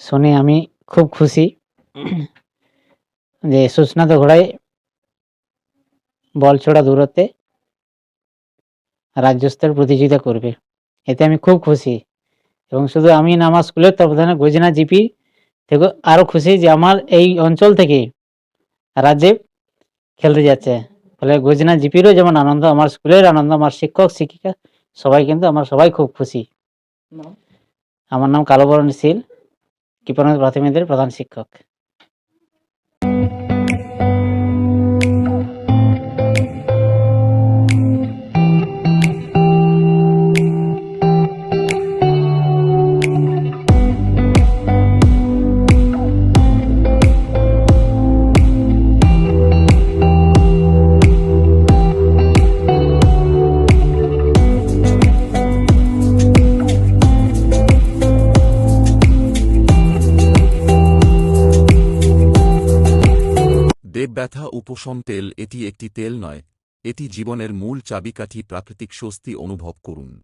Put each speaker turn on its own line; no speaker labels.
শুনে আমি খুব খুশি যে সুস্নাত ঘোড়ায় বল ছোড়া দূরত্বে রাজ্য স্তরের প্রতিযোগিতা করবে। এতে আমি খুব খুশি এবং শুধু আমি না আমার স্কুলের তত্ত্বাবধানে গজিনা জিপি থেকে আরও খুশি যে আমার এই অঞ্চল থেকে রাজ্যে খেলতে যাচ্ছে। ফলে গজিনা জিপিরও যেমন আনন্দ, আমার স্কুলের আনন্দ, আমার শিক্ষক, শিক্ষিকা সবাই কিন্তু, আমার সবাই খুব খুশি। আমার নাম কালোবরণ শীল কৃপানন্দ প্রাথমিকদের প্রধান শিক্ষক।
দেব ব্যথা উপশম তেল, এটি একটি তেল নয়। এটি জীবনের মূল চাবিকাঠি, প্রাকৃতিক স্বস্তি অনুভব করুন।